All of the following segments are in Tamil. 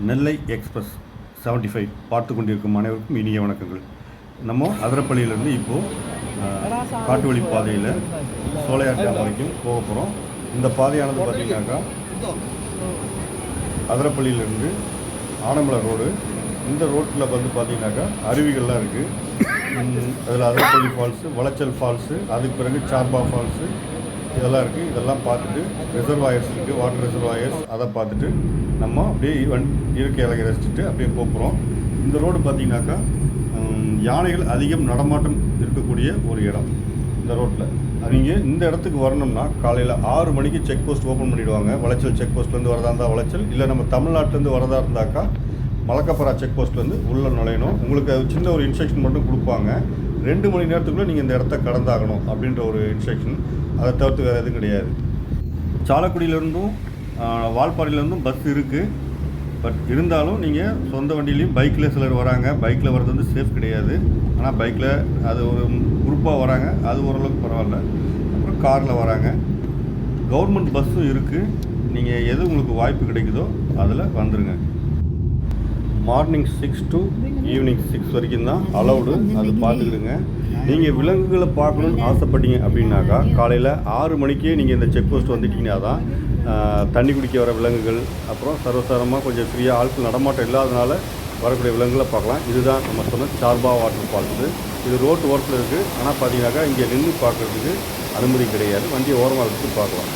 நெல்லை எக்ஸ்பிரஸ் 75 ஃபைவ் பார்த்து கொண்டிருக்கும் அனைவருக்கும் இனிய வணக்கங்கள். நம்ம அதிரப்பள்ளியிலேருந்து இப்போது காட்டு வழி பாதையில் சோலையார் டேம் வரைக்கும் போக போகிறோம் இந்த பாதையானது பார்த்தீங்கன்னாக்கா அதிரப்பள்ளியிலேருந்து ஆனமலை ரோடு. இந்த ரோட்டில் வந்து பார்த்தீங்கன்னாக்கா அருவிகள்லாம் இருக்குது அதில் அதிரப்பள்ளி ஃபால்ஸு வளச்சல் ஃபால்ஸு அதுக்கு பிறகு சார்பா ஃபால்ஸு இதெல்லாம் இருக்குது இதெல்லாம் பார்த்துட்டு ரிசர்வாயர்ஸ் இருக்குது வாட்டர் ரிசர்வாயர்ஸ் அதை பார்த்துட்டு நம்ம அப்படியே வண் இயற்கை அழகை ரசிச்சுட்டு அப்படியே போகிறோம் இந்த ரோடு பார்த்தீங்கன்னாக்கா யானைகள் அதிகம் நடமாட்டம் இருக்கக்கூடிய ஒரு இடம் இந்த ரோட்டில் நீங்கள் இந்த இடத்துக்கு வரணும்னா காலையில் ஆறு மணிக்கு செக் போஸ்ட் ஓப்பன் பண்ணிவிடுவாங்க வளைச்சல் செக் போஸ்ட்லேருந்து வரதா இருந்தால் வளைச்சல் இல்லை நம்ம தமிழ்நாட்டிலேருந்து வரதா இருந்தாக்கா மலக்கப்பரா செக் போஸ்ட்லேருந்து உள்ளே நுழையணும். உங்களுக்கு அது சின்ன ஒரு இன்ஸ்ட்ரக்ஷன் மட்டும் கொடுப்பாங்க. ரெண்டு மணி நேரத்துக்குள்ளே நீங்கள் இந்த இடத்த கடந்தாகணும் அப்படின்ற ஒரு இன்ஸ்ட்ரக்ஷன் அதை தவிர்த்து வேறு எதுவும் கிடையாது. சாலக்குடியிலேருந்தும் வால்பாறையிலேருந்தும் பஸ் இருக்குது பட் இருந்தாலும் நீங்கள் சொந்த வண்டியிலையும் பைக்கில் சிலர் வராங்க. பைக்கில் வர்றது வந்து சேஃப் கிடையாது. ஆனால் பைக்கில் அது ஒரு குரூப்பாக வராங்க. அது ஓரளவுக்கு பரவாயில்ல. அப்புறம் காரில் வராங்க. கவர்மெண்ட் பஸ்ஸும் இருக்குது நீங்கள் எது உங்களுக்கு வாய்ப்பு கிடைக்குதோ அதில் வந்துடுங்க morning six to evening six வரைக்கும் தான் அலௌடு அது பார்த்துக்கிடுங்க. நீங்கள் விலங்குகளை பார்க்கணுன்னு ஆசைப்பட்டீங்க அப்படின்னாக்கா காலையில் ஆறு மணிக்கே நீங்கள் இந்த செக் போஸ்ட் வந்துட்டீங்கன்னா தான் தண்ணி குடிக்க வர விலங்குகள் அப்புறம் சர்வசாரமாக கொஞ்சம் ஃப்ரீயாக ஆட்கள் நடமாட்டம் இல்லாதனால வரக்கூடிய விலங்குகளை பார்க்கலாம். இதுதான் நம்ம சொன்ன சார்பா வாட்டர் ஃபால்ஸு இது. ரோட்டு ஓரத்தில் இருக்குது ஆனால் பார்த்தீங்கன்னாக்கா இங்கே நின்று பார்க்குறதுக்கு அனுமதி கிடையாது. வண்டியை ஓரமாக வச்சு பார்க்கலாம்.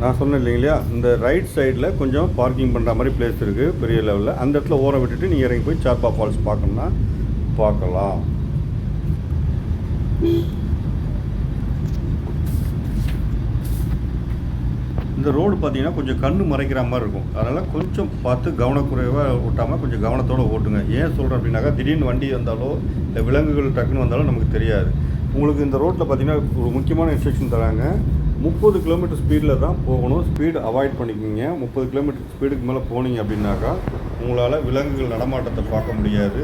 நான் சொன்னேன் இல்லைங்களா? இந்த ரைட் சைடில் கொஞ்சம் பார்க்கிங் பண்ணுற மாதிரி பிளேஸ் இருக்குது பெரிய லெவலில் அந்த இடத்துல ஓரம் விட்டுட்டு நீங்கள் இறங்கி போய் சார்பா ஃபால்ஸ் பார்க்கணும்னா பார்க்கலாம். இந்த ரோடு பார்த்தீங்கன்னா கொஞ்சம் கண்ணு மறைக்கிற மாதிரி இருக்கும். அதனால் கொஞ்சம் பார்த்து கவனக்குறைவாக ஓட்டாமல் கொஞ்சம் கவனத்தோடு ஓட்டுங்க. ஏன் சொல்கிறேன் அப்படின்னாக்கா திடீர்னு வண்டி வந்தாலோ இல்லை விலங்குகள் டக்குன்னு வந்தாலும் நமக்கு தெரியாது. உங்களுக்கு இந்த ரோட்டில் பார்த்தீங்கன்னா ஒரு முக்கியமான இன்ஸ்ட்ரக்ஷன் தராங்க. முப்பது கிலோமீட்டர் ஸ்பீடில் தான் போகணும். ஸ்பீடு அவாய்ட் பண்ணிக்கோங்க. முப்பது கிலோமீட்டர் ஸ்பீடுக்கு மேலே போனீங்க அப்படின்னாக்கா உங்களால் விலங்குகள் நடமாட்டத்தை பார்க்க முடியாது.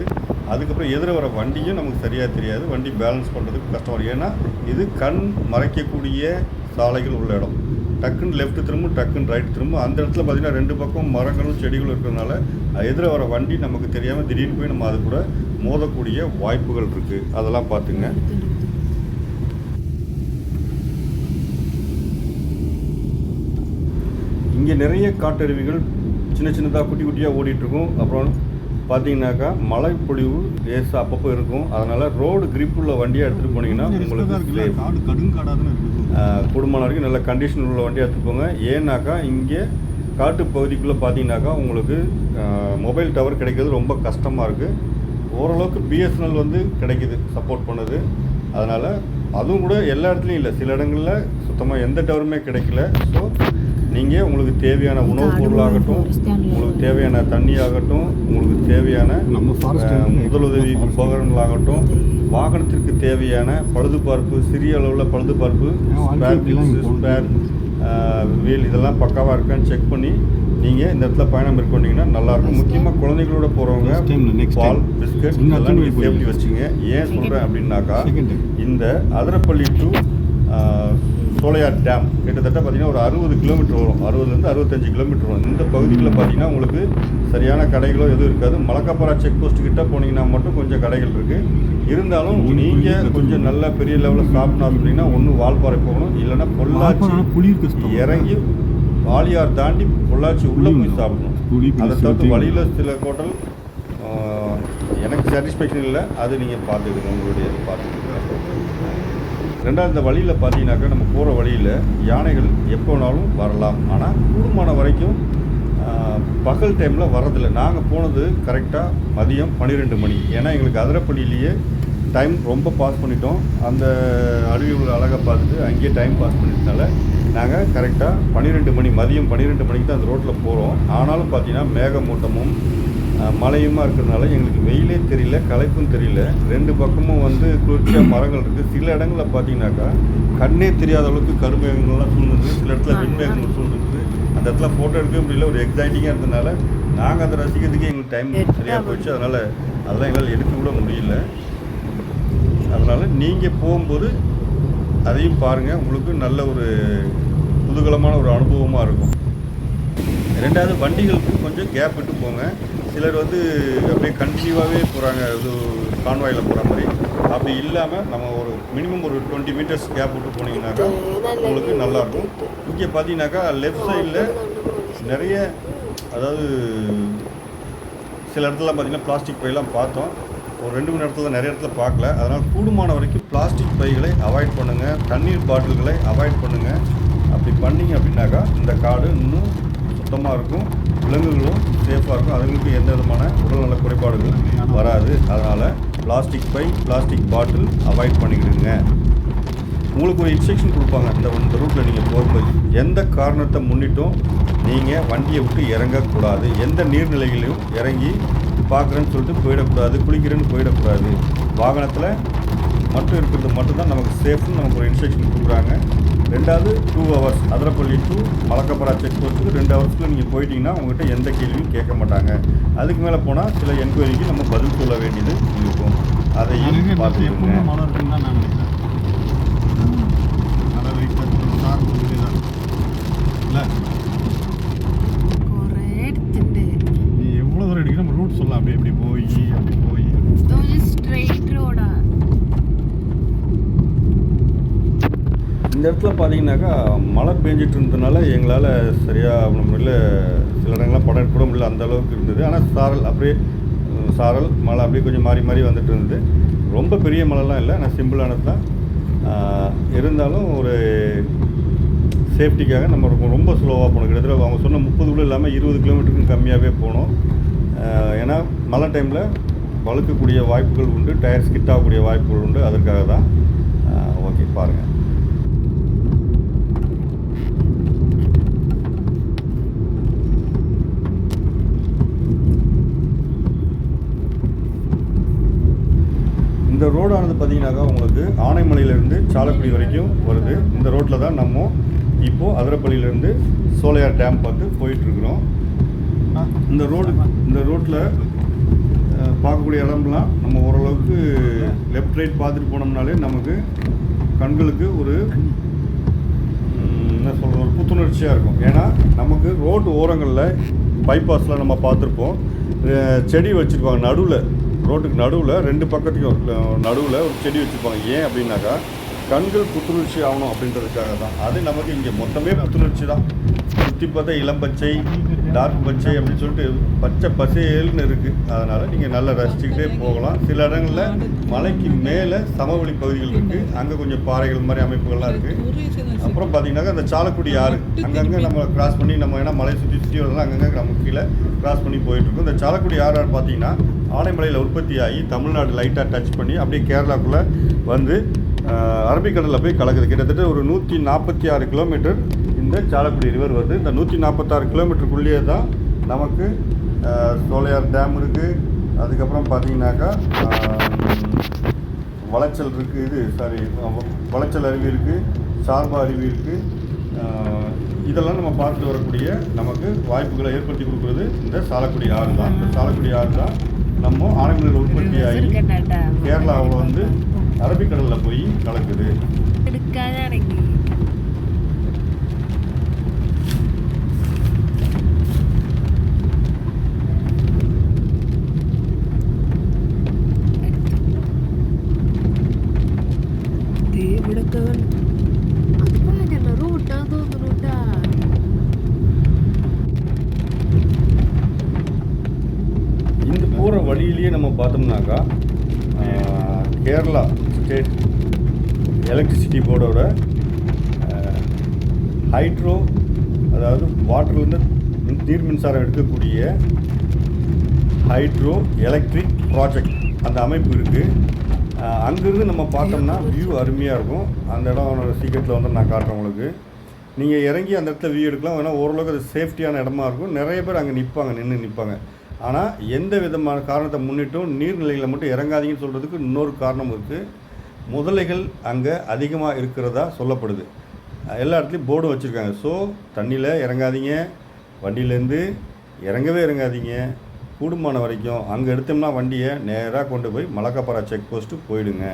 அதுக்கப்புறம் எதிர வர வண்டியும் நமக்கு சரியாக தெரியாது. வண்டி பேலன்ஸ் பண்ணுறதுக்கு கஷ்டம் ஏன்னா இது கண் மறைக்கக்கூடிய சாலைகள் உள்ள இடம். டக்குன்னு லெஃப்ட் திரும்ப டக்குன்னு ரைட் திரும்ப அந்த இடத்துல பார்த்தீங்கன்னா ரெண்டு பக்கம் மரங்களும் செடிகளும் இருக்கிறதுனால எதிர வர வண்டி நமக்கு தெரியாமல் திடீர்னு போய் நம்ம அது கூட மோதக்கூடிய வாய்ப்புகள் இருக்குது அதெல்லாம் பார்த்துங்க. இங்கே நிறைய காட்டருவிகள் சின்ன சின்னதாக குட்டி குட்டியாக ஓடிட்டுருக்கும். அப்புறம் பார்த்தீங்கன்னாக்கா மழைப்பொழிவு லேசாக அப்பப்போ இருக்கும். அதனால் ரோடு grip உள்ள வண்டியாக எடுத்துகிட்டு போனீங்கன்னா உங்களுக்கு குடும்பம் வரைக்கும் நல்ல கண்டிஷன் உள்ள வண்டி எடுத்துட்டு போங்க. ஏன்னாக்கா இங்கே காட்டு பகுதிக்குள்ளே பார்த்தீங்கன்னாக்கா உங்களுக்கு மொபைல் டவர் கிடைக்கிறது ரொம்ப கஷ்டமாக இருக்குது ஓரளவுக்கு பிஎஸ்என்எல் வந்து கிடைக்குது சப்போர்ட் பண்ணுது. அதனால் அதுவும் கூட எல்லா இடத்துலையும் இல்லை. சில இடங்களில் சுத்தமாக எந்த டவருமே கிடைக்கல. ஸோ நீங்கள் உங்களுக்கு தேவையான உணவுப் பொருளாகட்டும் உங்களுக்கு தேவையான தண்ணி ஆகட்டும் உங்களுக்கு தேவையான முதலுதவி. உபகரணங்களாகட்டும் வாகனத்திற்கு தேவையான பழுதுபார்ப்பு சிறிய அளவில் பழுதுபார்ப்பு ஸ்பேர் ஸ்பேர் வீல் இதெல்லாம் பக்காவாக இருக்கான்னு செக் பண்ணி நீங்கள் இந்த இடத்துல பயணம் மேற்கொண்டீங்கன்னா நல்லாயிருக்கும் முக்கியமாக குழந்தைகளோட போகிறவங்க பால். பிஸ்கட் இதெல்லாம் நீங்கள் சேஃப்டி வச்சுங்க ஏன் சொல்கிறேன் அப்படின்னாக்கா. இந்த அதிரப்பள்ளி டு சோலையார் டேம் கிட்டத்தட்ட பார்த்தீங்கன்னா ஒரு அறுபது கிலோமீட்டர் வரும். அறுபதுலேருந்து அறுபத்தஞ்சு கிலோமீட்டர் வரும். இந்த பகுதியில் பார்த்தீங்கன்னா உங்களுக்கு சரியான கடைகளோ எதுவும் இருக்காது. மலக்காப்பரா செக் போஸ்ட் கிட்ட போனீங்கன்னா மட்டும் கொஞ்சம் கடைகள் இருக்குது இருந்தாலும் நீங்கள் கொஞ்சம் நல்ல பெரிய லெவலில் சாப்பிட்ணும் அப்படின்னா ஒன்று வால்பாறை போகணும். இல்லைன்னா பொள்ளாச்சி. இறங்கி வாலியார் தாண்டி பொள்ளாச்சி உள்ளே போய் சாப்பிடணும். அதை தவிர்த்து. வழியில் சில ஹோட்டல் எனக்கு சாட்டிஸ்ஃபேக்ஷன் இல்லை. அது நீங்கள் பார்த்துக்கணும். உங்களுடைய பார்த்துக்கோங்க ரெண்டாவது இந்த வழியில் பார்த்தீங்கன்னாக்கா நம்ம போகிற வழியில் யானைகள் எப்போ வேணாலும் வரலாம். ஆனால் கூடுமான வரைக்கும் பகல் டைமில் வரதில்லை நாங்கள் போனது கரெக்டாக மதியம் பன்னிரெண்டு மணி. ஏன்னா எங்களுக்கு அதிரப்பள்ளியிலேயே டைம் ரொம்ப பாஸ் பண்ணிட்டோம். அந்த அருவிகள் அழகாக பார்த்துட்டு அங்கேயே டைம் பாஸ் பண்ணிட்டனால நாங்கள் கரெக்டாக பன்னிரெண்டு மணி மதியம் பன்னிரெண்டு மணிக்கு தான் அந்த ரோட்டில் போகிறோம் ஆனாலும் பார்த்தீங்கன்னா மேகமூட்டமும் மழையுமா இருக்கிறதுனால எங்களுக்கு வெயிலே தெரியல களைப்பும் தெரியல. ரெண்டு பக்கமும் வந்து குளிர்ச்சியாக மரங்கள் இருக்குது சில இடங்களில் பார்த்தீங்கன்னாக்கா கண்ணே தெரியாத அளவுக்கு கருமேகங்கள்லாம் சூழ்ந்துருக்கு சில இடத்துல வெண்மேகங்கள் சூழ்ந்துருக்கு அந்த இடத்துல ஃபோட்டோ எடுக்கவே முடியல. ஒரு எக்ஸைட்டிங்காக இருந்ததுனால நாங்கள் அதை ரசிக்கிறதுக்கே எங்களுக்கு டைம் சரியாக போயிடுச்சு அதனால் அதெல்லாம் எங்களால் எடுக்க கூட முடியல. அதனால் நீங்கள் போகும்போது அதையும் பாருங்கள் உங்களுக்கு நல்ல ஒரு குதூகலமான ஒரு அனுபவமாக இருக்கும். ரெண்டாவது வண்டிகளுக்கு கொஞ்சம் கேப் விட்டு போங்க. சிலர் வந்து அப்படியே கண்டினியூவாகவே போகிறாங்க இது கான்வாயில் போகிற மாதிரி. அப்படி இல்லாமல் நம்ம ஒரு மினிமம் ஒரு டுவெண்ட்டி மீட்டர்ஸ் கேப் விட்டு போனீங்கன்னாக்கா உங்களுக்கு நல்லாயிருக்கும் இங்கே பார்த்தீங்கன்னாக்கா லெஃப்ட் சைடில் நிறைய அதாவது சில இடத்துல பார்த்தீங்கன்னா பிளாஸ்டிக் பையெல்லாம் பார்த்தோம். ஒரு ரெண்டு மூணு இடத்துல நிறைய இடத்துல பார்க்கல. அதனால் கூடுமான வரைக்கும் பிளாஸ்டிக் பைகளை அவாய்ட் பண்ணுங்கள் தண்ணீர் பாட்டில்களை அவாய்ட் பண்ணுங்கள் அப்படி பண்ணீங்க அப்படின்னாக்கா இந்த காடு இன்னும் சுத்தமாக இருக்கும் விலங்குகளும் சேஃபாக இருக்கும். அதுங்களுக்கு எந்த விதமான உடல்நல குறைபாடுகளும் வராது. அதனால் பிளாஸ்டிக் பை பிளாஸ்டிக் பாட்டில் அவாய்ட் பண்ணிக்கிடுங்க. உங்களுக்கு ஒரு இன்ஸ்ட்ரக்ஷன் கொடுப்பாங்க. இந்த இந்த ரூட்டில் நீங்கள் போகும்போது எந்த காரணத்தை முன்னிட்டும் நீங்கள் வண்டியை விட்டு இறங்கக்கூடாது. எந்த நீர்நிலைகளையும் இறங்கி பார்க்குறேன்னு சொல்லிட்டு போயிடக்கூடாது. குளிக்கிறேன்னு போயிடக்கூடாது. வாகனத்தில் மட்டும் இருக்கிறது மட்டும்தான் நமக்கு சேஃப்னு நமக்கு ஒரு இன்ஸ்ட்ரக்ஷன் கொடுக்குறாங்க. ரெண்டாவது two hours Athirappilly to Malakkappara check போஸ்ட்டுக்கு ரெண்டு ஹவர்ஸ்க்குள்ள நீங்கள் போயிட்டீங்கன்னா உங்கள்கிட்ட எந்த கேள்வியும் கேட்க மாட்டாங்க. அதுக்கு மேலே போனால் சில என்கொயரிக்கு நம்ம பதில் சொல்ல வேண்டியது இருக்கும். அதையும் எப்பவுமே பார்த்துக்கோங்க. இடத்துல பார்த்தீங்கன்னாக்கா மழை பெஞ்சிட்டு இருந்ததுனால எங்களால் சரியாக முடியல சில இடங்கள்லாம் படம் எடுக்க கூட முடியல அந்த அளவுக்கு இருந்தது. ஆனால் சாரல் அப்படியே சாரல் மழை அப்படியே கொஞ்சம் மாறி மாறி வந்துட்டு இருந்தது ரொம்ப பெரிய மழைலாம் இல்லை ஆனால் சிம்பிளானது தான் இருந்தாலும் ஒரு சேஃப்டிக்காக நம்ம ரொம்ப- ரொம்ப ஸ்லோவாக போனோம். கிட்டத்தட்ட அவங்க சொன்ன முப்பது கூட இல்லாமல் இருபது கிலோமீட்டருக்கு கம்மியாகவே போனோம். ஏன்னா மழை டைமில் வழுக்கக்கூடிய வாய்ப்புகள் உண்டு டயர் ஸ்கிட் ஆகக்கூடிய வாய்ப்புகள் உண்டு அதற்காக தான் ஓகே பாருங்கள் இந்த ரோடானது பார்த்தீங்கன்னாக்கா உங்களுக்கு ஆனைமலையிலேருந்து சாலக்குடி வரைக்கும் வருது. இந்த ரோட்டில் தான் நம்ம இப்போது அதிரப்பள்ளியிலேருந்து சோலையார் டேம் பார்த்து போயிட்டுருக்குறோம். இந்த ரோடு இந்த ரோட்டில் பார்க்கக்கூடிய இடம்லாம் நம்ம ஓரளவுக்கு லெஃப்ட் ரைட் பார்த்துட்டு போனோம்னாலே நமக்கு கண்களுக்கு ஒரு என்ன சொல்கிறது ஒரு புத்துணர்ச்சியாக இருக்கும். ஏன்னா நமக்கு ரோடு ஓரங்களில் பைபாஸில் நம்ம பார்த்துருப்போம். செடி வச்சுருப்பாங்க நடுவில். ரோட்டுக்கு நடுவில் ரெண்டு பக்கத்துக்கும் நடுவில் ஒரு செடி வச்சுருப்பாங்க. ஏன் அப்படின்னாக்கா கண்கள் புத்துணர்ச்சி ஆகணும் அப்படின்றதுக்காக தான். அது நமக்கு இங்கே மொத்தமே புத்துணர்ச்சி தான். சுற்றி பார்த்தா இளம் பச்சை டார்க் பச்சை அப்படின்னு சொல்லிட்டு பச்சை பசேல்னு இருக்குது அதனால் நீங்கள் நல்லா ரசிச்சுக்கிட்டே போகலாம். சில இடங்களில் மலைக்கு மேலே சமவெளி பகுதிகள் இருக்குது அங்கே கொஞ்சம் பாறைகள் மாதிரி அமைப்புகள்லாம் இருக்குது அப்புறம் பார்த்தீங்கன்னாக்கா அந்த சாலக்குடி ஆறு. அங்கங்கே நம்ம கிராஸ் பண்ணி நம்ம ஏன்னா மலை சுற்றி சுற்றி வரலாம் அங்கங்கே நம்ம கீழே கிராஸ் பண்ணி போயிட்டுருக்கோம் இந்த சாலக்குடி ஆறு பார்த்தீங்கன்னா ஆனைமலையில் உற்பத்தி ஆகி தமிழ்நாடு லைட்டாக டச் பண்ணி அப்படியே கேரளாக்குள்ளே வந்து அரபிக்கடலில் போய் கலக்குது. கிட்டத்தட்ட ஒரு நூற்றி நாற்பத்தி ஆறு கிலோமீட்டர் இந்த சாலக்குடி ரிவர் வருது. இந்த நூற்றி நாற்பத்தாறு கிலோமீட்டருக்குள்ளேயே தான் நமக்கு சோலையார் டேம் இருக்குது அதுக்கப்புறம் பார்த்தீங்கன்னாக்கா வளைச்சல் இருக்குது இது சாரி வளைச்சல் அருவி இருக்குது சார்பா அருவி இருக்குது இதெல்லாம் நம்ம பார்த்துட்டு வரக்கூடிய நமக்கு வாய்ப்புகளை ஏற்படுத்தி கொடுக்குறது இந்த சாலக்குடி ஆறு தான். இந்த சாலக்குடி ஆறு தான் நம்ம ஆனைமலையில் உற்பத்தி ஆகி கேரளாவில் வந்து அரபிக்கடலில் போய் கலக்குது. பார்த்தோம்னாக்கா கேரளா ஸ்டேட் எலக்ட்ரிசிட்டி போர்டோட ஹைட்ரோ அதாவது வாட்டர்லேருந்து நீர் மின்சாரம் எடுக்கக்கூடிய ஹைட்ரோ எலக்ட்ரிக் ப்ராஜெக்ட் அந்த அமைப்பு இருக்குது அங்கேருந்து நம்ம பார்த்தோம்னா வியூ அருமையாக இருக்கும். அந்த இடம் சீக்கிரத்தில் வந்து நான் காட்டுறேன் உங்களுக்கு. நீங்கள் இறங்கி அந்த இடத்துல வியூ எடுக்கலாம். ஏன்னா ஓரளவுக்கு அது சேஃப்டியான இடமா இருக்கும். நிறைய பேர் அங்கே நிற்பாங்க நின்று நிற்பாங்க ஆனால் எந்த விதமான காரணத்தை முன்னிட்டும் நீர்நிலைகளை மட்டும் இறங்காதீங்கன்னு சொல்கிறதுக்கு இன்னொரு காரணம் இருக்குது முதலைகள் அங்கே அதிகமாக இருக்கிறதா சொல்லப்படுது. எல்லா இடத்துலையும் போர்டு வச்சுருக்காங்க. ஸோ தண்ணியில் இறங்காதீங்க. வண்டியிலேருந்து இறங்கவே இறங்காதீங்க. கூடுமான வரைக்கும் அங்கே எடுத்தோம்னா வண்டியை நேராக கொண்டு போய் மலக்கப்பாறை செக் போஸ்ட்டு போயிடுங்க.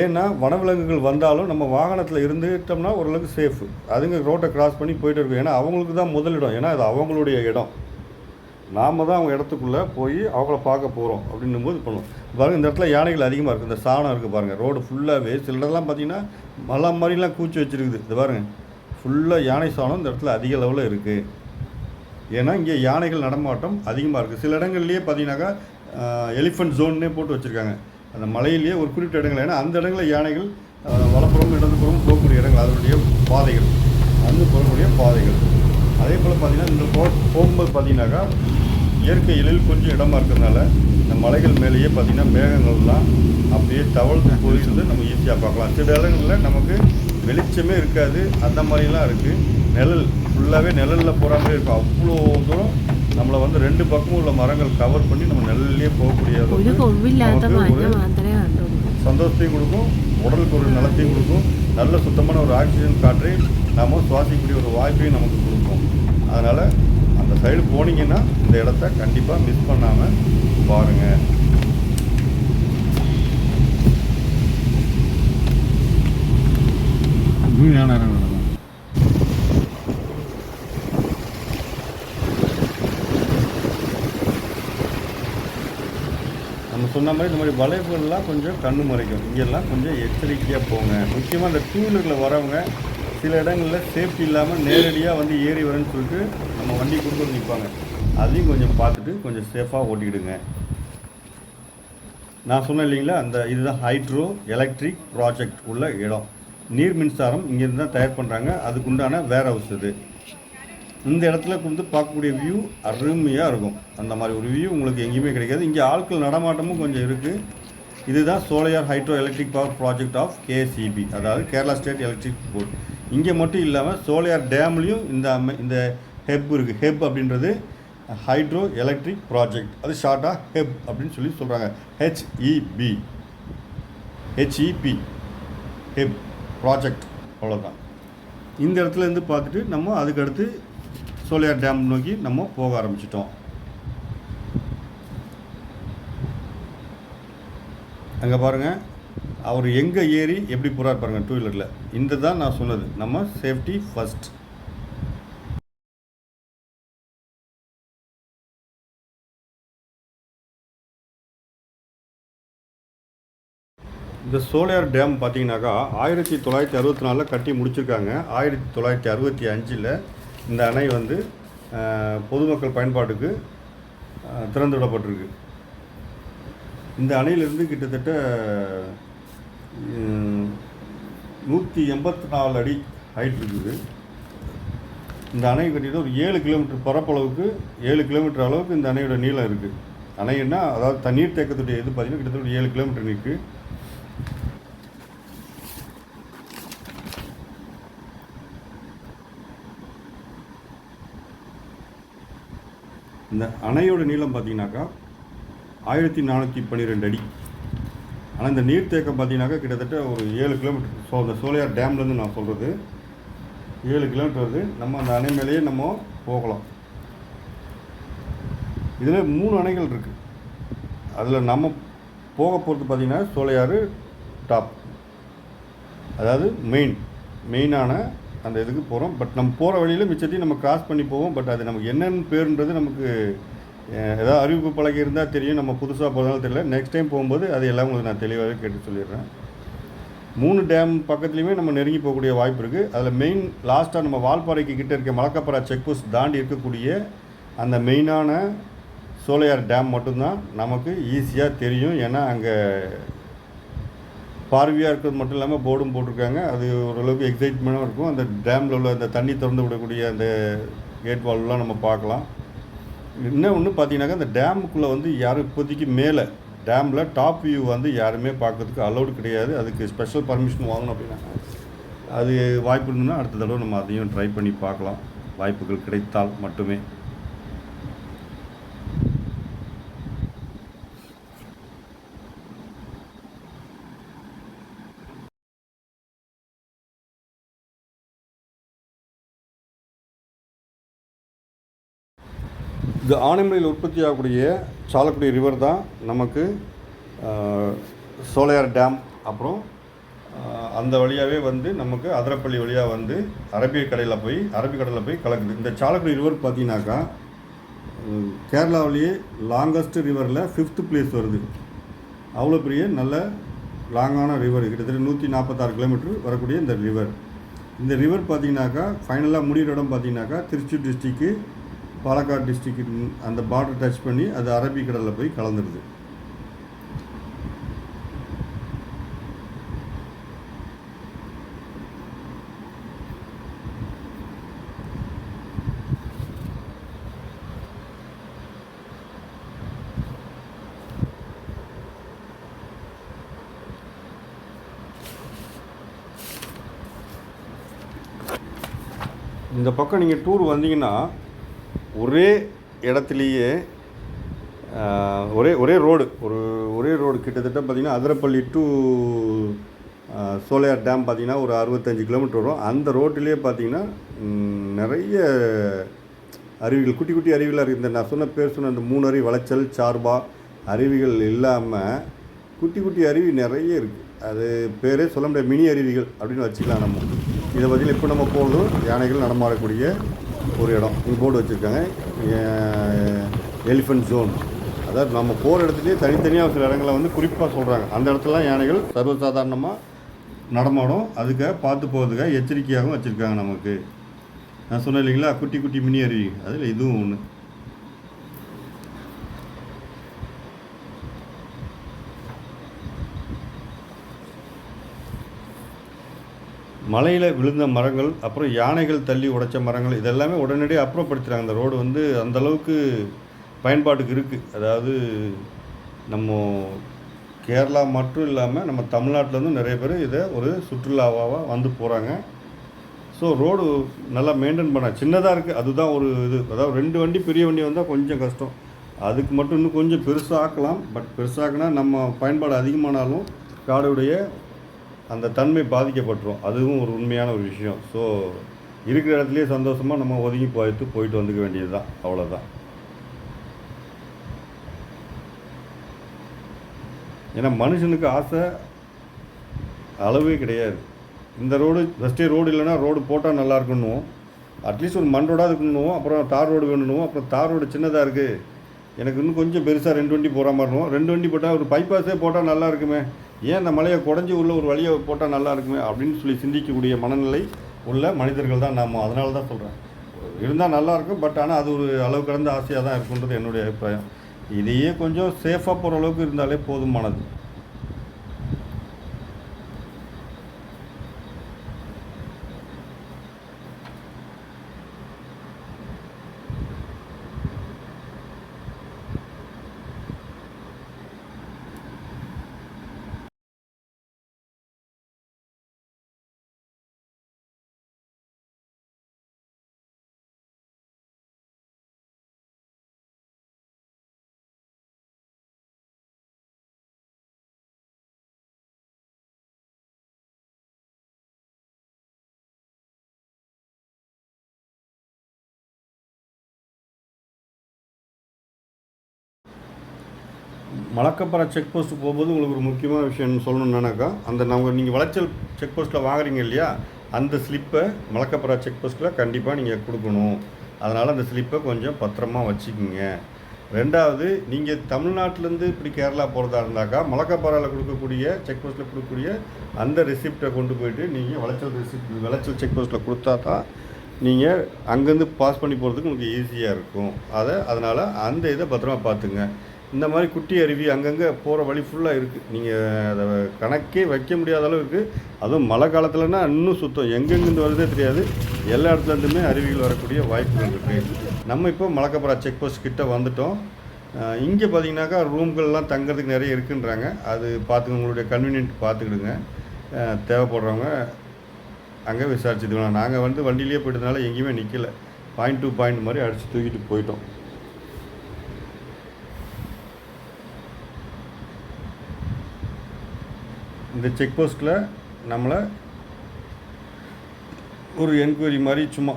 ஏன்னா வனவிலங்குகள் வந்தாலும் நம்ம வாகனத்தில் இருந்துட்டோம்னா ஓரளவுக்கு சேஃபு அதுங்க ரோட்டை கிராஸ் பண்ணி போயிட்டு இருக்கும். ஏன்னா அவங்களுக்கு தான் முதலிடம் ஏன்னா அது அவங்களுடைய இடம். நாம் தான் அவங்க இடத்துக்குள்ளே போய் அவங்கள பார்க்க போகிறோம் அப்படின்னும் போது பண்ணுவோம். பாருங்கள் இந்த இடத்துல யானைகள் அதிகமாக இருக்குது இந்த சாணம் இருக்குது பாருங்கள் ரோடு ஃபுல்லாகவே சில இடம்லாம் பார்த்தீங்கன்னா மலை மாதிரிலாம் கூச்சி வச்சுருக்குது. இது பாருங்கள் ஃபுல்லாக யானை சாணம் இந்த இடத்துல அதிக லெவலில் இருக்குது ஏன்னா இங்கே யானைகள் நடமாட்டம் அதிகமாக இருக்குது சில இடங்கள்லேயே பார்த்தீங்கன்னாக்கா எலிஃபென்ட் ஜோன்னே போட்டு வச்சுருக்காங்க. அந்த மலையிலேயே ஒரு குறிப்பிட்ட இடங்கள். ஏன்னா அந்த இடங்களில் யானைகள் அஹ், வலப்புறம் இடதுபுறம் போகக்கூடிய இடங்கள். அதனுடைய பாதைகள். அங்கு போகக்கூடிய பாதைகள். அதே போல் பார்த்தீங்கன்னா இந்த போ போகும்போது பார்த்தீங்கன்னாக்கா இயற்கை எழில் கொஞ்சம் இடமா இருக்கிறதுனால இந்த மலைகள் மேலேயே பார்த்தீங்கன்னா மேகங்கள்லாம் அப்படியே தவழ்ந்து போயிருந்து நம்ம ஈஸியாக பார்க்கலாம். சில இடங்களில் நமக்கு வெளிச்சமே இருக்காது. அந்த மாதிரிலாம் இருக்குது நிழல் ஃபுல்லாகவே நிழலில் போகிற மாதிரி இருக்கும். அவ்வளோ தூரம் நம்மளை வந்து ரெண்டு பக்கமும் உள்ள மரங்கள் கவர் பண்ணி நம்ம நிழல்லையே போகக்கூடிய சந்தோஷத்தையும் கொடுக்கும். உடலுக்கு ஒரு நலத்தையும் கொடுக்கும். நல்ல சுத்தமான ஒரு ஆக்சிஜன் காற்றை நாம் சுவாசிக்கக்கூடிய ஒரு வாய்ப்பையும் நமக்கு கொடுக்கும். அதனால் அந்த சைடு போனீங்கன்னா இந்த இடத்த கண்டிப்பாக மிஸ் பண்ணாமல் பாருங்கள் நம்ம சொன்ன மாதிரி இந்த மாதிரி வளைவுகள்லாம் கொஞ்சம் கண்ணு மறைக்கும். இங்கெல்லாம் கொஞ்சம் எச்சரிக்கையாக போங்க. முக்கியமாக இந்த டூ வீலரில் வரவங்க சில இடங்களில் சேஃப்டி இல்லாமல் நேரடியாக வந்து ஏறி வரேன்னு சொல்லிட்டு நம்ம வண்டி கொடுத்து நிற்பாங்க அதையும் கொஞ்சம் பார்த்துட்டு கொஞ்சம் சேஃபாக ஓட்டிக்கிடுங்க. நான் சொன்னேன் இல்லைங்களா அந்த இதுதான் ஹைட்ரோ எலக்ட்ரிக் ப்ராஜெக்ட் உள்ள இடம். நீர் மின்சாரம் இங்கேருந்து தான் தயார் பண்ணுறாங்க அதுக்குண்டான வேர் ஹவுஸ் இது. இந்த இடத்துல வந்து பார்க்கக்கூடிய வியூ அருமையாக இருக்கும். அந்த மாதிரி ஒரு வியூ உங்களுக்கு எங்கேயுமே கிடைக்காது. இங்கே ஆட்கள் நடமாட்டமும் கொஞ்சம் இருக்குது இதுதான் Sholayar hydro electric power project of KCB அதாவது கேரளா ஸ்டேட் எலக்ட்ரிக் போர்ட் இங்கே மட்டும் இல்லாமல் சோலையார் டேம்லேயும் இந்த இந்த ஹெப் இருக்குது ஹெப் அப்படின்றது ஹைட்ரோ எலக்ட்ரிக் ப்ராஜெக்ட். அது ஷார்ட்டாக ஹெப் அப்படின்னு சொல்லி சொல்கிறாங்க ஹெச்இபி ஹெச்இபி ஹெப் ப்ராஜெக்ட். அவ்வளோதான் இந்த இடத்துல இருந்து பார்த்துட்டு நம்ம அதுக்கடுத்து சோலியார் டேம் நோக்கி நம்ம போக ஆரம்பிச்சிட்டோம். அங்கே பாருங்கள் அவர் எங்கே ஏறி எப்படி போகிறார் பாருங்கள் டூ வீலரில் இந்த தான் நான் சொன்னது. நம்ம சேஃப்டி ஃபஸ்ட் இந்த சோலையார் டேம் பார்த்தீங்கன்னாக்கா ஆயிரத்தி தொள்ளாயிரத்தி அறுபத்தி நாலில் கட்டி முடிச்சிருக்காங்க. ஆயிரத்தி தொள்ளாயிரத்தி அறுபத்தி அஞ்சில் இந்த அணை வந்து பொதுமக்கள் பயன்பாட்டுக்கு திறந்து விடப்பட்டிருக்கு இந்த அணையிலிருந்து கிட்டத்தட்ட நூற்றி எண்பத்தி நாலு அடி ஹைட் இருக்குது. இந்த அணை கட்டிட்டு ஒரு ஏழு கிலோமீட்டர் பரப்பளவுக்கு ஏழு கிலோமீட்டர் அளவுக்கு இந்த அணையோட நீளம் இருக்குது. அணைன்னா அதாவது தண்ணீர் தேக்கத்துடைய இது பார்த்திங்கன்னா கிட்டத்தட்ட ஏழு கிலோமீட்டர் நிற்கு இந்த அணையோட நீளம் பார்த்தீங்கன்னாக்கா ஆயிரத்தி நானூற்றி பன்னிரெண்டு அடி. ஆனால் இந்த நீர்த்தேக்கம் பார்த்தீங்கன்னாக்கா கிட்டத்தட்ட ஒரு ஏழு கிலோமீட்டர். ஸோ அந்த சோலையார் டேம்லேருந்து நான் சொல்கிறது ஏழு கிலோமீட்டர் வருது. நம்ம அந்த அணை மேலேயே நம்ம போகலாம். இதில் மூணு அணைகள் இருக்குது அதில் நம்ம போக போகிறது பார்த்தீங்கன்னா சோலையாறு டாப். அதாவது மெயின் மெயினான அந்த இதுக்கு போகிறோம் பட் நம்ம போகிற வழியில் மிச்சத்தையும் நம்ம கிராஸ் பண்ணி போவோம். பட் அது நமக்கு என்னென்னு பேருன்றது நமக்கு ஏதாவது அறிவிப்பு பழகி இருந்தால் தெரியும். நம்ம புதுசாக போகிறதால தெரியல. நெக்ஸ்ட் டைம் போகும்போது அது எல்லாம் உங்களுக்கு நான் தெளிவாகவே கேட்டு சொல்லிடுறேன். மூணு டேம் பக்கத்துலேயுமே நம்ம நெருங்கி போகக்கூடிய வாய்ப்பு இருக்குது அதில் மெயின் லாஸ்ட்டாக நம்ம வால்பாறைக்கு கிட்டே இருக்க மலக்கப்பாறை செக் போஸ்ட் தாண்டி இருக்கக்கூடிய அந்த மெயினான சோலையார் டேம் மட்டும்தான் நமக்கு ஈஸியாக தெரியும். ஏன்னா அங்கே பார்வையாக இருக்கிறது மட்டும் இல்லாமல் போர்டும் போட்டிருக்காங்க. அது ஓரளவுக்கு எக்ஸைட்மெண்ட்டாக இருக்கும். அந்த டேமில் உள்ள அந்த தண்ணி திறந்து விடக்கூடிய அந்த கேட் வால்லாம் நம்ம பார்க்கலாம். இன்னும் ஒன்று பார்த்தீங்கன்னாக்கா அந்த டேமுக்குள்ளே வந்து யாரும் இப்போதைக்கு மேலே டேமில் டாப் வியூ வந்து யாருமே பார்க்கறதுக்கு அலௌடு கிடையாது. அதுக்கு ஸ்பெஷல் பர்மிஷன் வாங்கணும் அப்படின்னா அது வாய்ப்பு இருந்ததுன்னா அடுத்த தடவை நம்ம அதையும் ட்ரை பண்ணி பார்க்கலாம். வாய்ப்புகள் கிடைத்தால் மட்டுமே. இந்த ஆனைமலையில் உற்பத்தி ஆகக்கூடிய சாலக்குடி ரிவர் தான் நமக்கு சோலையார் டேம் அப்புறம் அந்த வழியாகவே வந்து நமக்கு அதிரப்பள்ளி வழியாக வந்து அரபிக்கடையில் போய் அரபிக்கடலில் போய் கலக்குது. இந்த சாலக்குடி ரிவர் பார்த்தீங்கன்னாக்கா கேரளாவிலேயே லாங்கஸ்ட் ரிவரில் ஃபிஃப்த் பிளேஸ் வருது. அவ்வளோ பெரிய நல்ல லாங்கான ரிவர் கிட்டத்தட்ட நூற்றி நாற்பத்தாறு கிலோமீட்டர் வரக்கூடிய இந்த ரிவர் இந்த ரிவர் பார்த்தீங்கன்னாக்கா ஃபைனலாக முடிகிற இடம் பார்த்தீங்கன்னாக்கா திருச்சி டிஸ்ட்ரிக்கு பாலக்காடு டிஸ்ட்ரிக்ட் அந்த பார்டர் டச் பண்ணி அது அரபிக்கடலில் போய் கலந்துடுது இந்த பக்கம் நீங்கள் டூர் வந்தீங்கன்னா ஒரே இடத்துலையே ஒரே ஒரே ரோடு ஒரு ஒரே ரோடு கிட்டத்தட்ட பார்த்தீங்கன்னா அதிரப்பள்ளி டு சோலையார் டேம் பார்த்திங்கன்னா ஒரு அறுபத்தஞ்சு கிலோமீட்டர் வரும். அந்த ரோட்டிலே பார்த்தீங்கன்னா நிறைய அருவிகள் குட்டி குட்டி அருவிகள் இருக்குது இந்த நான் சொன்ன பேர் சொன்ன அந்த மூணு அருவி வளைச்சல் சார்பா அருவிகள் இல்லாமல் குட்டி குட்டி அருவி நிறைய இருக்குது அது பேரே சொல்ல முடியாது மினி அருவிகள் அப்படின்னு வச்சுக்கலாம் நம்ம. இதை பற்றியில் இப்போ நம்ம போகிறதும் யானைகள் நடமாடக்கூடிய ஒரு இடம். இங்கே போர்டு வச்சுருக்காங்க. Elephant zone. அதாவது நம்ம போகிற இடத்துலையே தனித்தனியாக சில இடங்களை வந்து குறிப்பாக சொல்கிறாங்க அந்த இடத்துலலாம் யானைகள் சர்வசாதாரணமாக நடமாடும். அதுக்காக பார்த்து போகிறதுக்காக எச்சரிக்கையாகவும் வச்சுருக்காங்க நமக்கு. நான் சொன்னேன் இல்லைங்களா? குட்டி குட்டி மினி அருவி. அதில் இதுவும் ஒன்று மலையில் விழுந்த மரங்கள் அப்புறம் யானைகள் தள்ளி உடைச்ச மரங்கள் இதெல்லாமே உடனடியாக அப்புறப்படுத்துகிறாங்க அந்த ரோடு வந்து அந்தளவுக்கு பயன்பாட்டுக்கு இருக்குது அதாவது நம்ம கேரளா மட்டும் இல்லாமல் நம்ம தமிழ்நாட்டிலேருந்து நிறைய பேர் இதை ஒரு சுற்றுலாவாக வந்து போகிறாங்க ஸோ ரோடு நல்லா மெயின்டைன் பண்ண சின்னதாக இருக்குது அதுதான் ஒரு இது. அதாவது ரெண்டு வண்டி பெரிய வண்டி வந்தால் கொஞ்சம் கஷ்டம். அதுக்கு மட்டும் இன்னும் கொஞ்சம் பெருசாக்கலாம் பட் பெருசாக்குனா நம்ம பயன்பாடு அதிகமானாலும் காடுடைய அந்த தன்மை பாதிக்கப்பட்டுரும். அதுவும் ஒரு உண்மையான ஒரு விஷயம். ஸோ இருக்கிற இடத்துலையே சந்தோஷமாக நம்ம ஒதுங்கி போயிட்டு போயிட்டு வந்துக்க வேண்டியது தான் அவ்வளோதான் ஏன்னா மனுஷனுக்கு ஆசை அளவே கிடையாது. இந்த ரோடு ஃபஸ்ட்டே ரோடு இல்லைன்னா ரோடு போட்டால் நல்லா இருக்குன்னு அட்லீஸ்ட் ஒரு மண் ரோடாக இருக்கணும் அப்புறம் தார் ரோடு வேணும் அப்புறம் தார் ரோடு சின்னதாக இருக்குது எனக்கு இன்னும் கொஞ்சம் பெருசாக ரெண்டு வண்டி போகிற மாதிரி இருக்கும். ரெண்டு வண்டி போட்டால் ஒரு பைபாஸே போட்டால் நல்லா இருக்குமே. ஏன் அந்த மலையை குடஞ்சி உள்ள ஒரு வழியை போட்டால் நல்லா இருக்குமே அப்படின்னு சொல்லி சிந்திக்கக்கூடிய மனநிலை உள்ள மனிதர்கள் தான் நாம். அதனால தான் சொல்கிறேன் இருந்தால் நல்லாயிருக்கும் பட் ஆனால் அது ஒரு அளவு கடந்த ஆசையாக தான் இருக்குன்றது என்னுடைய அபிப்பிராயம். இதையே கொஞ்சம் சேஃபாக போகிற அளவுக்கு இருந்தாலே போதுமானது. மலக்கப்பாறை செக் போஸ்ட்டு போகும்போது உங்களுக்கு ஒரு முக்கியமான விஷயம் சொல்லணுன்னாக்கா அந்த நம்ம நீங்கள் வளைச்சல் செக் போஸ்ட்டில் வாங்குறீங்க இல்லையா? அந்த ஸ்லிப்பை மலக்கப்பாறை செக் போஸ்ட்டில் கண்டிப்பாக நீங்கள் கொடுக்கணும். அதனால் அந்த ஸ்லிப்பை கொஞ்சம் பத்திரமா வச்சுக்கிங்க. ரெண்டாவது நீங்கள் தமிழ்நாட்டிலேருந்து இப்படி கேரளா போகிறதா இருந்தாக்கா மலக்கப்பாறையில் கொடுக்கக்கூடிய செக் போஸ்ட்டில் கொடுக்கக்கூடிய அந்த ரெசிப்டை கொண்டு போயிட்டு நீங்கள் விளைச்சல் ரெசிப்ட் விளைச்சல் செக் போஸ்ட்டில் கொடுத்தா தான் நீங்கள் அங்கேருந்து பாஸ் பண்ணி போகிறதுக்கு உங்களுக்கு ஈஸியாக இருக்கும். அதை அதனால் அந்த இதை பத்திரமா பார்த்துங்க இந்த மாதிரி குட்டி அருவி அங்கங்கே போகிற வழி ஃபுல்லாக இருக்குது நீங்கள் அதை கணக்கே வைக்க முடியாத அளவுக்கு அதுவும் மழை காலத்துலனா இன்னும் சுத்தம். எங்கெங்கேருந்து வருதே தெரியாது. எல்லா இடத்துலேருந்துமே அருவிகள் வரக்கூடிய வாய்ப்புகள் இருக்குது நம்ம இப்போ மலக்கப்புறா செக் போஸ்ட் கிட்ட வந்துட்டோம். இங்கே பார்த்தீங்கன்னாக்கா ரூம்கள்லாம் தங்குறதுக்கு நிறைய இருக்குன்றாங்க. அது பார்த்துக்க உங்களுடைய கன்வீனியன்ட் பார்த்துக்கிடுங்க தேவைப்படுறவங்க அங்கே விசாரிச்சுட்டு நாங்கள் வந்து வண்டியிலேயே போயிட்டதுனால எங்கேயுமே நிற்கல பாயிண்ட் டு பாயிண்ட் மாதிரி அடித்து தூக்கிட்டு போயிட்டோம். இந்த செக் போஸ்ட்டில் நம்மளை ஒரு என்கொயரி மாதிரி சும்மா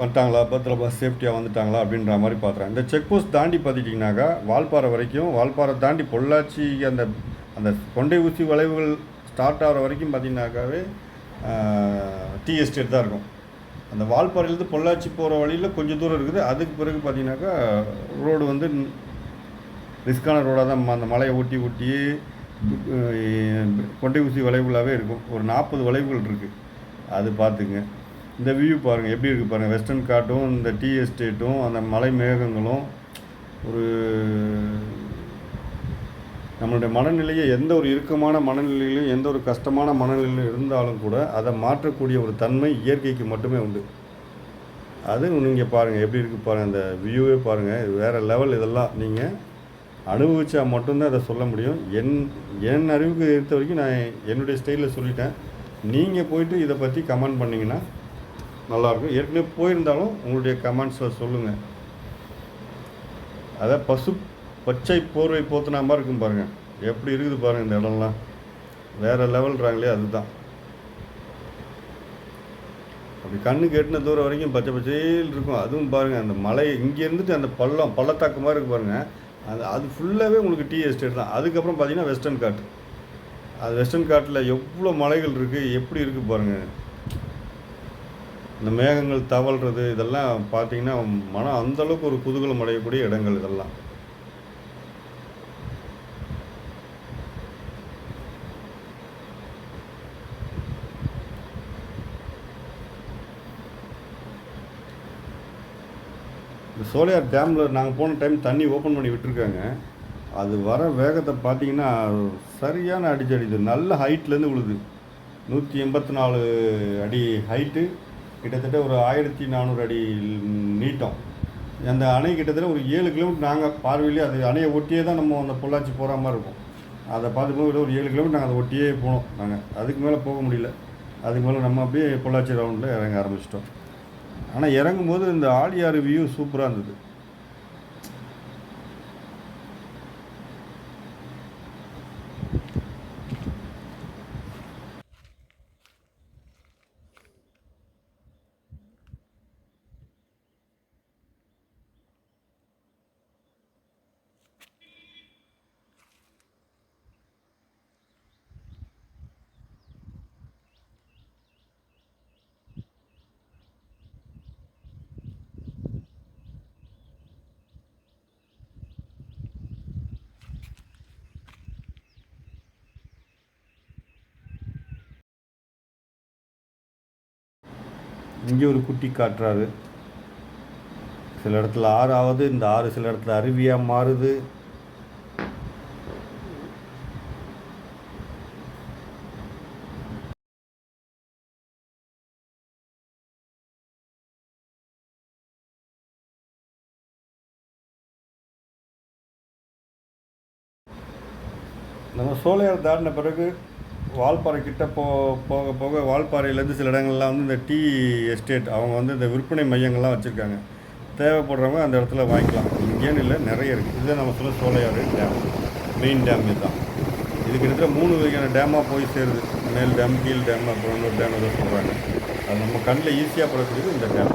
வந்துட்டாங்களா பத்திரமா சேஃப்டியாக வந்துட்டாங்களா அப்படின்ற மாதிரி பார்க்குறேன் இந்த செக் போஸ்ட் தாண்டி பார்த்துட்டிங்கனாக்கா வால்பாறை வரைக்கும் வால்பாறை தாண்டி பொள்ளாச்சி அந்த அந்த கொண்டை ஊசி வளைவுகள் ஸ்டார்ட் ஆகிற வரைக்கும் பார்த்தீங்கன்னாக்காவே டீ எஸ்டேட் தான் இருக்கும். அந்த வால்பாறையிலேருந்து பொள்ளாச்சி போகிற வழியில் கொஞ்சம் தூரம் இருக்குது. அதுக்கு பிறகு பார்த்தீங்கன்னாக்கா ரோடு வந்து ரிஸ்கான ரோடாக தான் அந்த மலையை ஒட்டி ஊட்டி கொண்டை ஊசி வளைவுகளாகவே இருக்கும். ஒரு நாற்பது வளைவுகள் இருக்குது அது பார்த்துங்க. இந்த வியூ பாருங்கள் எப்படி இருக்குது பாருங்கள் வெஸ்டர்ன் காட்டும் இந்த டீ எஸ்டேட்டும் அந்த மலை மேகங்களும் ஒரு நம்மளுடைய மனநிலையை எந்த ஒரு இறுக்கமான மனநிலையிலும் எந்த ஒரு கஷ்டமான மனநிலையிலும் இருந்தாலும் கூட அதை மாற்றக்கூடிய ஒரு தன்மை இயற்கைக்கு மட்டுமே உண்டு. அது நீங்கள் பாருங்கள் எப்படி இருக்குது பாருங்கள் அந்த வியூவே பாருங்கள் இது வேறு லெவல் இதெல்லாம். நீங்கள் அனுபவித்தா மட்டும்தான் அதை சொல்ல முடியும். என் என் அறிவுக்கு இருந்த வரைக்கும் நான் என்னுடைய ஸ்டைலில் சொல்லிட்டேன். நீங்கள் போயிட்டு இதை பற்றி கமெண்ட் பண்ணிங்கன்னா நல்லாயிருக்கும். ஏற்கனவே போயிருந்தாலும் உங்களுடைய கமெண்ட்ஸில் சொல்லுங்கள் அதை பசு பச்சை போர்வை போத்துனா மாதிரி இருக்கும் பாருங்கள் எப்படி இருக்குது பாருங்கள் இந்த இடம்லாம். வேறு லெவல்றாங்களே அதுதான். அப்படி கண்ணுக்கு எட்டின தூரம் வரைக்கும் பச்சை பச்சையில் இருக்கும். அதுவும் பாருங்கள் அந்த மலை இங்கே இருந்துட்டு அந்த பள்ளம் பள்ளத்தாக்கு மாதிரி இருக்கு பாருங்கள் அது அது ஃபுல்லாகவே உங்களுக்கு டீ எஸ்டேட் தான். அதுக்கப்புறம் பார்த்தீங்கன்னா வெஸ்டர்ன் காட் அது வெஸ்டர்ன் காட்டில் எவ்வளோ மலைகள் இருக்குது எப்படி இருக்குது பாருங்கள் இந்த மேகங்கள் தவழ்கிறது இதெல்லாம் பார்த்தீங்கன்னா மனம் அந்தளவுக்கு ஒரு குதூகலம் அடையக்கூடிய இடங்கள் இதெல்லாம். இந்த சோலையார் டேமில் நாங்கள் போன டைம் தண்ணி ஓப்பன் பண்ணி விட்டுருக்காங்க. அது வர வேகத்தை பார்த்தீங்கன்னா சரியான அடிச்சு அடிக்குது நல்ல ஹைட்லேருந்து விழுது. நூற்றி எண்பத்தி நாலு அடி ஹைட்டு கிட்டத்தட்ட ஒரு ஆயிரத்தி நானூறு அடி நீட்டம். அந்த அணை கிட்டத்தட்ட ஒரு ஏழு கிலோமீட்டர் நாங்கள் பார்வையிலே அது அணையை ஒட்டியே தான் நம்ம அந்த பொள்ளாச்சி போகிற மாதிரி இருக்கும். அதை பார்த்து ஒரு ஏழு கிலோமீட்டர் நாங்கள் அதை ஒட்டியே போனோம் நாங்கள் அதுக்கு மேலே போக முடியல. அதுக்கு மேலே நம்ம அப்படியே பொள்ளாச்சி ரவுண்டில் இறங்க ஆரம்பிச்சிட்டோம். ஆனால் இறங்கும்போது இந்த ஆழியாறு வியூ சூப்பராக இருந்தது. இங்கே ஒரு குட்டி காட்டுறாரு சில இடத்துல ஆறு ஆகுது இந்த ஆறு சில இடத்துல அருவியாக மாறுது. நம்ம சோலையார் தாண்டின பிறகு வால்பாறை கிட்ட போ போக போக வால்பாறையிலேருந்து சில இடங்கள்லாம் வந்து இந்த டீ எஸ்டேட் அவங்க வந்து இந்த விற்பனை மையங்கள்லாம் வச்சுருக்காங்க. தேவைப்படுறவங்க அந்த இடத்துல வாங்கிக்கலாம். இங்கேன்னு இல்லை நிறைய இருக்குது இதுதான் நம்ம சொல்ல சோலையாறு டேம். மெயின் டேம் இதுதான். இது கிட்டத்தட்ட மூணு வகையான டேமாக போய் சேருது. மேல் டேம் கீழ் டேம் அப்புறம் இன்னொரு டேம் ஏதோ சொல்கிறாங்க அது நம்ம கண்ணில் ஈஸியாக படக்கூடியது இந்த டேம்.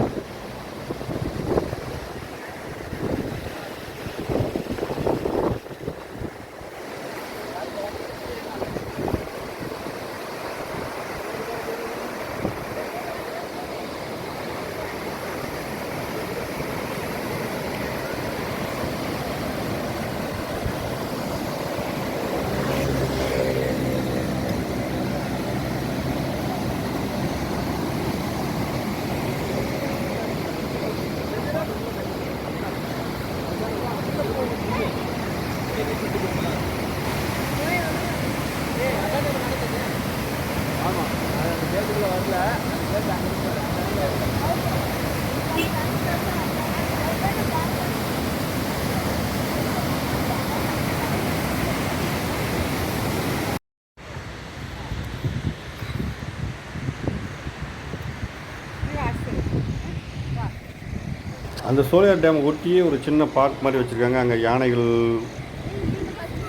அந்த சோழியார் டேம் ஒட்டியே ஒரு சின்ன பார்க் மாதிரி வச்சுருக்காங்க. அங்கே யானைகள்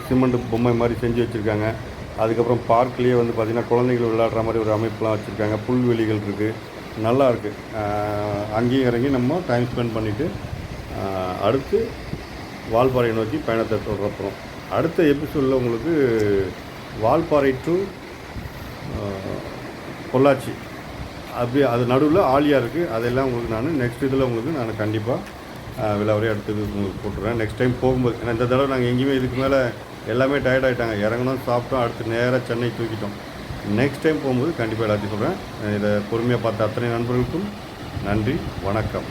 சிமெண்ட் பொம்மை மாதிரி செஞ்சு வச்சுருக்காங்க. அதுக்கப்புறம் பார்க்லேயே வந்து பார்த்திங்கன்னா குழந்தைகள் விளையாடுற மாதிரி ஒரு அமைப்புலாம் வச்சுருக்காங்க. புல்வெளிகள் இருக்குது நல்லா இருக்குது அங்கேயும் இறங்கி நம்ம டைம் ஸ்பெண்ட் பண்ணிவிட்டு அடுத்து வால்பாறை நோக்கி பயணத்தை தொடரப்போகிறோம் அடுத்த எபிசோடில் உங்களுக்கு வால்பாறை டு பொள்ளாச்சி. அப்படி அது நடுவில் ஆலியாக இருக்குது அதெல்லாம் உங்களுக்கு நான் நெக்ஸ்ட் இதில் உங்களுக்கு நான் கண்டிப்பாக விலாவரியாக எடுத்து உங்களுக்கு போட்டுறேன். நெக்ஸ்ட் டைம் போகும்போது ஏன்னா இந்த தடவை நாங்கள் எங்கேயுமே இதுக்கு மேலே எல்லாமே டயர்ட் ஆகிட்டாங்க இறங்கணும் சாப்பிட்டோம் அடுத்து நேராக சென்னை தூக்கிட்டோம். நெக்ஸ்ட் டைம் போகும்போது கண்டிப்பாக எல்லாத்தையும் சொல்கிறேன் இதை பொறுமையாக பார்த்த அத்தனை நண்பர்களுக்கும் நன்றி வணக்கம்.